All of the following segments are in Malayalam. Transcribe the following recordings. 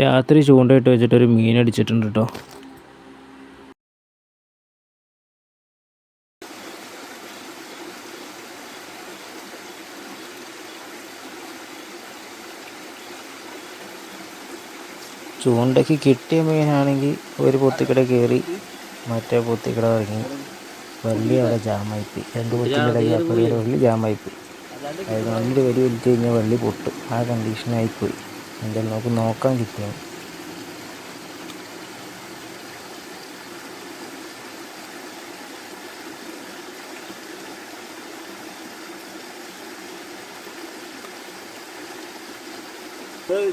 രാത്രി ചൂണ്ടയിട്ട് വെച്ചിട്ട് ഒരു മീൻ അടിച്ചിട്ടുണ്ട് കേട്ടോ ചൂണ്ടയ്ക്ക് കിട്ടിയ മീനാണെങ്കിൽ ഒരു പൊത്തിക്കട കയറി മറ്റേ പൊത്തിക്കട ഇറങ്ങി. വള്ളി അവിടെ ജാമായിപ്പോയി. രണ്ട് പൊത്തിക്കട കയറി വള്ളി ജാമായിപ്പോയി. അത് രണ്ട് വെടി വലിച്ചു കഴിഞ്ഞാൽ വള്ളി പൊട്ടും. ആ കണ്ടീഷനായിപ്പോയി എന്തായാലും നമുക്ക് നോക്കാൻ കിട്ടിയാണ്.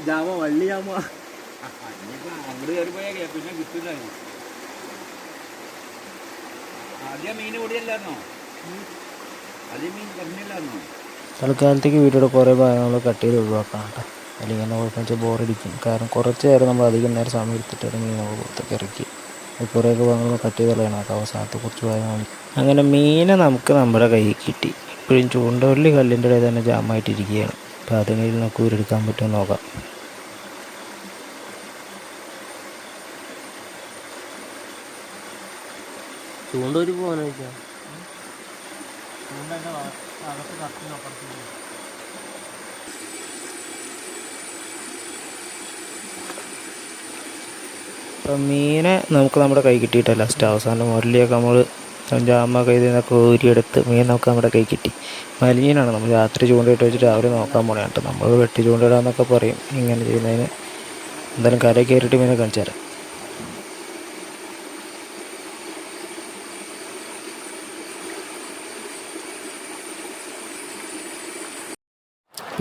ജാമോ വള്ളി ജാമോ? അങ്ങോട്ട് കയറി പോയാ പിന്നെ കിട്ടില്ല ആദ്യം മീൻ കൂടിയല്ലായിരുന്നോ? ആദ്യം മീൻ പറഞ്ഞില്ലായിരുന്നോ തൽക്കാലത്തേക്ക് വീഡിയോയുടെ കുറേ ഭാഗങ്ങൾ കട്ട് ചെയ്ത് ഒഴിവാക്കണം കേട്ടോ. അല്ലെങ്കിൽ എന്നെ കുഴപ്പം വെച്ചാൽ ബോറടിക്കും. കാരണം കുറച്ച് നേരം നമ്മൾ അധികം നേരം സമയം എടുത്തിട്ട് ഇറങ്ങി നമ്മൾ പുറത്തേക്ക് ഇറക്കി. കുറേയൊക്കെ ഭാഗങ്ങൾ കട്ട് ചെയ്ത് കളയണം. കേട്ടോ അവസാനത്തെ കുറച്ച് ഭാഗങ്ങൾ അങ്ങനെ മീനെ നമുക്ക് നമ്മുടെ കയ്യിൽ കിട്ടി. ഇപ്പോഴും ചൂണ്ടവള്ളി കല്ലിന്റെ ഇടയിൽ തന്നെ ജാമായിട്ടിരിക്കുകയാണ്. അപ്പോൾ അതിനിടയിൽ നമുക്ക് ഊരെടുക്കാൻ പറ്റുമെന്ന് നോക്കാം. ഇപ്പം മീനെ നമുക്ക് നമ്മുടെ കൈ കിട്ടിയിട്ടല്ല. ലാസ്റ്റ് അവസാനം മുരളിയൊക്കെ നമ്മൾ ജാമ കയ്യിൽ നിന്നൊക്കെ ഊരിയെടുത്ത് മീൻ നമുക്ക് നമ്മുടെ കൈ കിട്ടി. മലിനീനാണ്. നമ്മൾ രാത്രി ചൂണ്ടയിട്ട് വെച്ചിട്ട് രാവിലെ നോക്കാൻ പോണേ കേട്ടോ. നമ്മൾ വെട്ടി ചൂണ്ടയിടാന്നൊക്കെ പറയും. ഇങ്ങനെ ചെയ്യുന്നതിന് എന്തായാലും കരയിൽ കയറിയിട്ട് മീനെ കാണിച്ചു തരാം.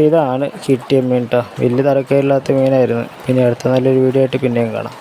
ഇതാണ് കിട്ടിയ മീൻ കേട്ടോ വലിയ തരക്കേടില്ലാത്ത മീനായിരുന്നു. പിന്നെ അടുത്ത നല്ലൊരു വീഡിയോ ആയിട്ട് പിന്നെയും കാണാം.